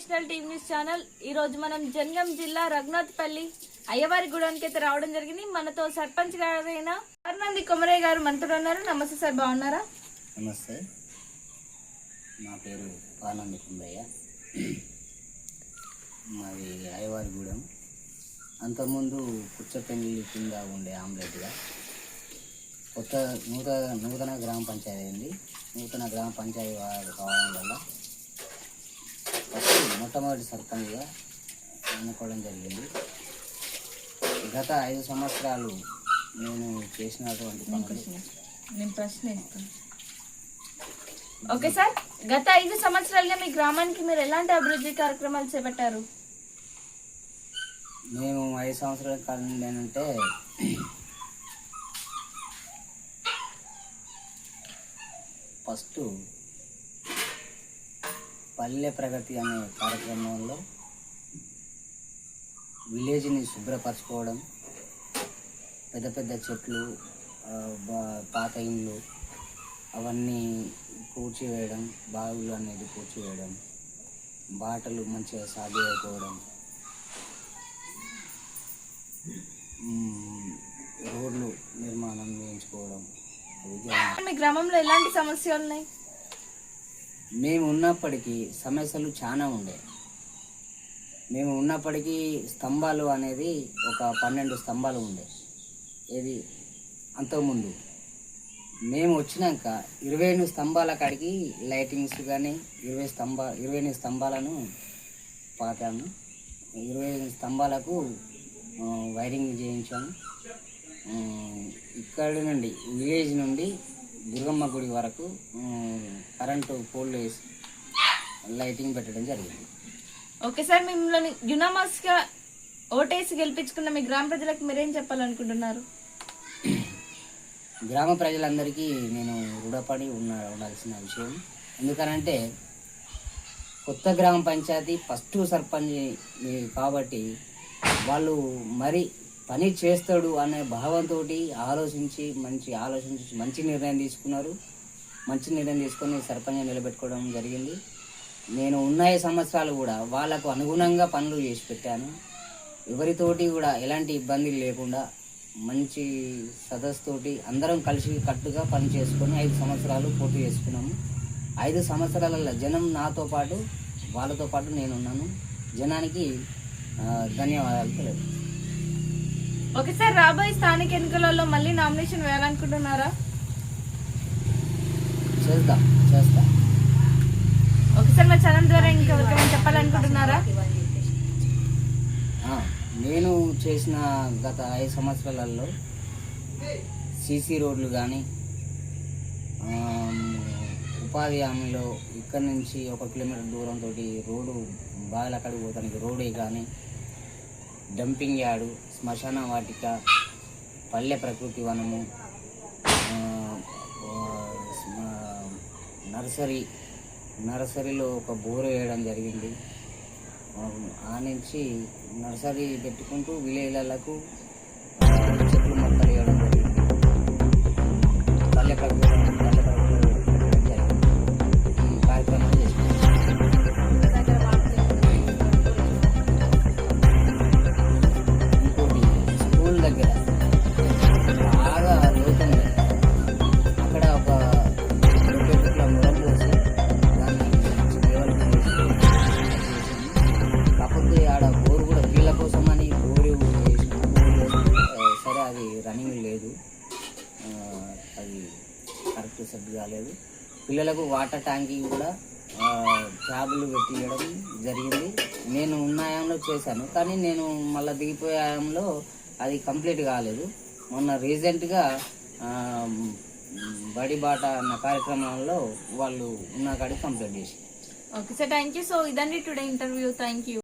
National TV news channel. ఈ రోజు మనం జంగం జిల్లా రఘునాథ్పల్లి అయ్యవారి గుడానికి అయితే రావడం జరిగింది. మనతో సర్పంచ్ గారైన అర్నంది కొమరయ్య గారు మనతో ఉన్నారు. నమస్తే సార్ బాగున్నారా? నమస్తే. నా పేరు పానంది కుమరయ్య. మాది అయ్యవారిగూడెం. అంతకుముందు పుచ్చపెండ్లి కింద ఉండే ఆమ్లెట్గా కొత్త నూతన నూతన గ్రామ పంచాయతీ అయింది. నూతన గ్రామ పంచాయతీ వారు కావడం వల్ల మొట్టమొదటి సర్పంచ్గా ఎన్నుకోవడం జరిగింది. గత ఐదు సంవత్సరాలు నేను చేసినటువంటి నేను ప్రశ్న ఓకే సార్ గత ఐదు సంవత్సరాలుగా మీ గ్రామానికి మీరు ఎలాంటి అభివృద్ధి కార్యక్రమాలు చేపట్టారు? మేము ఐదు సంవత్సరాల కాలం ఏంటంటే ఫస్ట్ పల్లె ప్రగతి అనే కార్యక్రమంలో విలేజ్ని శుభ్రపరచుకోవడం పెద్ద పెద్ద చెట్లు పాత ఇండ్లు అవన్నీ పూడ్చివేయడం బావులు అనేది పూడ్చివేయడం బాటలు మంచిగా సాగు అయిపోవడం రోడ్లు నిర్మాణం చేయించుకోవడం. మీ గ్రామంలో ఎలాంటి సమస్యలు ఉన్నాయి? మేము ఉన్నప్పటికీ సమస్యలు చాలా ఉండే. మేము ఉన్నప్పటికీ స్తంభాలు అనేది ఒక పన్నెండు స్తంభాలు ఉండే. ఏది? అంతకుముందు. మేము వచ్చినాక ఇరవై ఎనిమిది స్తంభాల కాడికి లైటింగ్స్ కానీ ఇరవై స్తంభ ఇరవై ఎనిమిది స్తంభాలను పాతాము ఇరవై ఎనిమిది స్తంభాలకు వైరింగ్ చేయించాము. ఇక్కడ నుండి విలేజ్ నుండి దుర్గమ్మ గుడి వరకు కరెంటు పోల్లు వేసి లైటింగ్ పెట్టడం జరిగింది. ఓకే సార్ మిమ్మల్ని యునామాస్గా ఓటేసి గెలిపించుకున్న మీ గ్రామ ప్రజలకు మీరేం చెప్పాలనుకుంటున్నారు? గ్రామ ప్రజలందరికీ నేను రుణపడి ఉన్న ఉండాల్సిన విషయం ఎందుకనంటే కొత్త గ్రామ పంచాయతీ ఫస్ట్ సర్పంచ్ కాబట్టి వాళ్ళు మరి పని చేస్తాడు అనే భావంతో ఆలోచించి మంచి ఆలోచించి మంచి నిర్ణయం తీసుకున్నారు. మంచి నిర్ణయం తీసుకొని సర్పంచ్ నిలబెట్టుకోవడం జరిగింది. నేను ఉన్న సంవత్సరాలు కూడా వాళ్ళకు అనుగుణంగా పనులు చేసి పెట్టాను. ఎవరితోటి కూడా ఎలాంటి ఇబ్బందులు లేకుండా మంచి సదస్సుతోటి అందరం కలిసి కట్టుగా పని చేసుకొని ఐదు సంవత్సరాలు పూర్తి చేసుకున్నాము. ఐదు సంవత్సరాలలో జనం నాతో పాటు వాళ్ళతో పాటు నేనున్నాను జనానికి ధన్యవాదాలు తెలియదు ఓకే సార్ రాబోయే స్థానిక ఎన్నికలలో మళ్ళీ నామినేషన్ వేయాలనుకుంటున్నారా? చేస్తాం ఓకే సార్ మా ఛానల్ ద్వారా ఇంకెవరికైనా చెప్పాలనుకుంటున్నారా? నేను చేసిన గత ఐదు సంవత్సరాలలో సీసీ రోడ్లు కానీ ఉపాధి హామీలో ఇక్కడ నుంచి ఒక కిలోమీటర్ దూరంతో రోడ్డు బాగా అక్కడికి పోతానికి రోడే కానీ డంపింగ్ యార్డు శ్మశాన వాటిక పల్లె ప్రకృతి వనము నర్సరీ నర్సరీలో ఒక బోరు వేయడం జరిగింది. ఆ నుంచి నర్సరీ పెట్టుకుంటూ విలేజ్లకు చెట్లు మొక్కలు వేయడం అది రన్నింగ్ లేదు. అది కరెక్ట్ సెట్ కాలేదు. పిల్లలకు వాటర్ ట్యాంకి కూడా ఆ, ట్యాబులు పెట్టియడం జరిగింది. నేను ఉన్న ఆయంలో చేశాను. కానీ నేను మళ్ళీ దిగిపోయే ఆయంలో అది కంప్లీట్ కాలేదు. మొన్న రీసెంట్గా బడి బాట అన్న కార్యక్రమంలో వాళ్ళు ఉన్న కాడికి కంప్లీట్ చేసి okay sir thank you so ఇదండి టుడే ఇంటర్వ్యూ థ్యాంక్ యూ